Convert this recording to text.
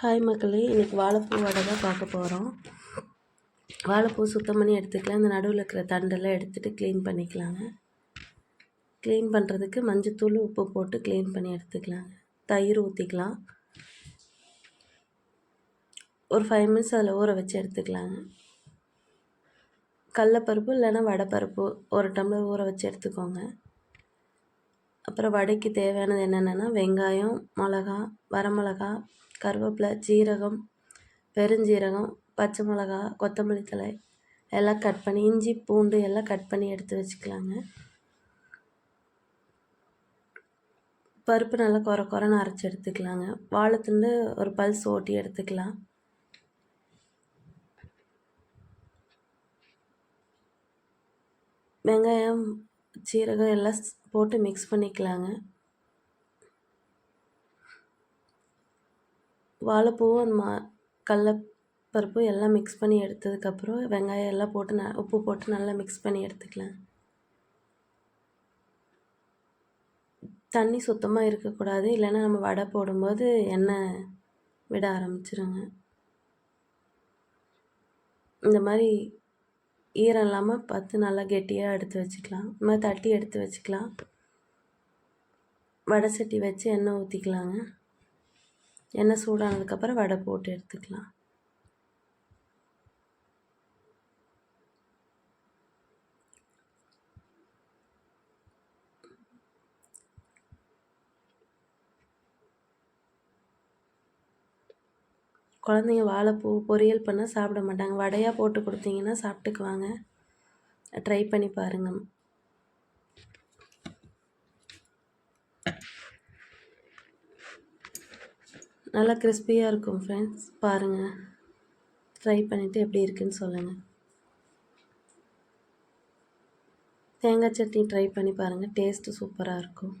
Hi மக்களே இன்றைக்கி வாழைப்பூ வடை தான் பார்க்க போகிறோம் வாழைப்பூ சுத்தம் பண்ணி எடுத்துக்கலாம். இந்த நடுவில் இருக்கிற தண்டெல்லாம் எடுத்துகிட்டு க்ளீன் பண்ணிக்கலாங்க. க்ளீன் பண்ணுறதுக்கு மஞ்சத்தூள் உப்பு போட்டு க்ளீன் பண்ணி எடுத்துக்கலாங்க. தயிர் ஊற்றிக்கலாம் ஒரு ஃபைவ் மினிட்ஸ் அதில் ஊற வச்சு எடுத்துக்கலாங்க. கடலப்பருப்பு இல்லைன்னா வடைப்பருப்பு ஒரு டம்ளர் ஊற வச்சு எடுத்துக்கோங்க. அப்புறம் வடைக்கு தேவையானது என்னென்னன்னா வெங்காயம் மிளகா வரமிளகா கருவேப்பிலை ஜீரகம் பெருஞ்சீரகம் பச்சை மிளகா கொத்தமல்லி தழை எல்லாம் கட் பண்ணி இஞ்சி பூண்டு எல்லாம் கட் பண்ணி எடுத்து வச்சுக்கலாங்க. பருப்பு நல்லா குறை குறைன்னு அரைச்சி எடுத்துக்கலாங்க. வாழைத்துண்டு ஒரு பல்ஸ் ஓட்டி எடுத்துக்கலாம். வெங்காயம் சீரகம் எல்லாம் போட்டு மிக்ஸ் பண்ணிக்கலாங்க. வாழைப்பூவும் அந்த மா கடலப்பருப்பு எல்லாம் மிக்ஸ் பண்ணி எடுத்ததுக்கப்புறம் வெங்காயம் எல்லாம் போட்டு ந உப்பு போட்டு நல்லா மிக்ஸ் பண்ணி எடுத்துக்கலாம். தண்ணி சுத்தமாக இருக்கக்கூடாது. இல்லைன்னா நம்ம வடை போடும்போது எண்ணெய் விட ஆரம்பிச்சிருங்க. இந்த மாதிரி ஈரம் இல்லாமல் பார்த்து நல்லா கெட்டியாக எடுத்து வச்சுக்கலாம். இந்த மாதிரி தட்டி எடுத்து வச்சுக்கலாம். வடை சட்டி வச்சு எண்ணெய் ஊற்றிக்கலாங்க எண்ணெய் சூடானதுக்கப்புறம் வடை போட்டு எடுத்துக்கலாம். குழந்தைங்க வாழைப்பூ பொரியல் பண்ணால் சாப்பிட மாட்டாங்க. வடையாக போட்டு கொடுத்தீங்கன்னா சாப்பிட்டுக்குவாங்க ட்ரை பண்ணி பாருங்கள் நல்லா கிறிஸ்பியாக இருக்கும் ஃப்ரெண்ட்ஸ் பாருங்கள் ட்ரை பண்ணிவிட்டு எப்படி இருக்குன்னு சொல்லுங்கள் தேங்காய் சட்னி ட்ரை பண்ணி பாருங்கள் டேஸ்ட்டு சூப்பராக இருக்கும்.